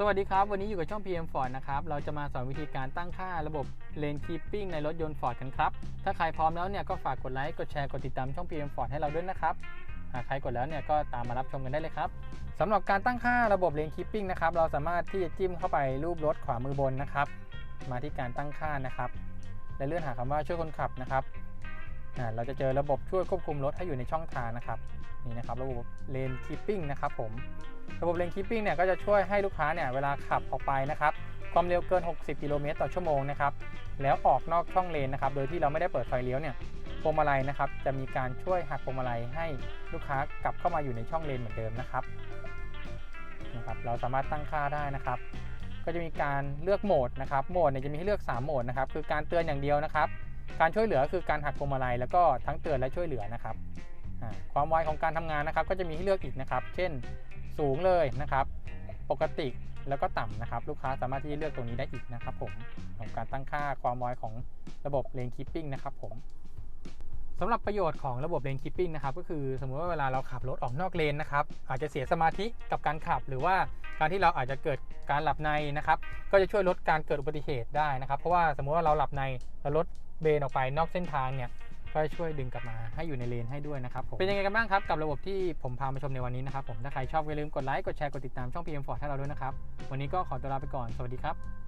สวัสดีครับ วันนี้อยู่กับช่อง PM Ford นะครับ เราจะมาสอนวิธีการตั้งค่าระบบ Lane Keeping ในรถยนต์ Ford กันครับ ถ้าใครพร้อมแล้วเนี่ยก็ฝากกดไลค์ กดแชร์ กดติดตามช่อง PM Ford ให้เราด้วยนะครับ หากใครกดแล้วเนี่ยก็ตามมารับชมกันได้เลยครับสำหรับการตั้งค่าระบบ Lane Keeping นะครับ เราสามารถที่จะจิ้มเข้าไปรูปรถขวามือบนนะครับ มาที่การตั้งค่านะครับ และเลื่อนหาคำว่าช่วยคนขับนะครับ เราจะเจอระบบช่วยควบคุมรถให้อยู่ในช่องทางนะครับนี่นะครับระบบ Lane Keeping นะครับผมระบบ Lane Keeping เนี่ยก็จะช่วยให้ลูกค้าเนี่ยเวลาขับออกไปนะครับความเร็วเกิน 60 กิโลเมตรต่อชั่วโมงนะครับแล้วออกนอกช่องเลนนะครับโดยที่เราไม่ได้เปิดไฟเลี้ยวเนี่ยพวงมาลัยนะครับจะมีการช่วยหักพวงมาลัยให้ลูกค้ากลับเข้ามาอยู่ในช่องเลนเหมือนเดิมนะครับนะครับเราสามารถตั้งค่าได้นะครับ ก็จะมีการเลือกโหมดนะครับโหมดเนี่ยจะมีให้เลือก 3 โหมดนะครับคือการเตือนอย่างเดียวนะครับ การช่วยเหลือคือการหักพวงมาลัยแล้วก็ทั้งเตือนและช่วยเหลือนะครับความไวของการทำงานนะครับ ก็จะมีให้เลือกอีกนะครับ เช่นสูงเลยนะครับ ปกติแล้วก็ต่ำนะครับ ลูกค้าสามารถที่จะเลือกตรงนี้ได้อีกนะครับ ผมของการตั้งค่าความไวของระบบ Lane Keeping นะครับ ผมสำหรับประโยชน์ของระบบ Lane Keeping นะครับก็คือสมมติว่าเวลาเราขับรถออกนอกเลนนะครับอาจจะเสียสมาธิกับการขับหรือว่า การที่เราอาจจะเกิดการหลับในนะครับ ก็จะช่วยลดการเกิดอุบัติเหตุได้นะครับ เพราะว่าสมมุติว่าเราหลับในแล้วรถเบนออกไปนอกเส้นทางเนี่ยก็จะช่วยดึงกลับมาให้อยู่ในเลนให้ด้วยนะครับผมเป็นยังไงกันบ้างครับกับระบบที่ผมพามาชมในวันนี้นะครับผมถ้าใครชอบอย่าลืมกดไลค์กดแชร์กดติดตามช่อง PM Ford ให้เราด้วยนะครับวันนี้ก็ขอตัวลาไปก่อนสวัสดีครับ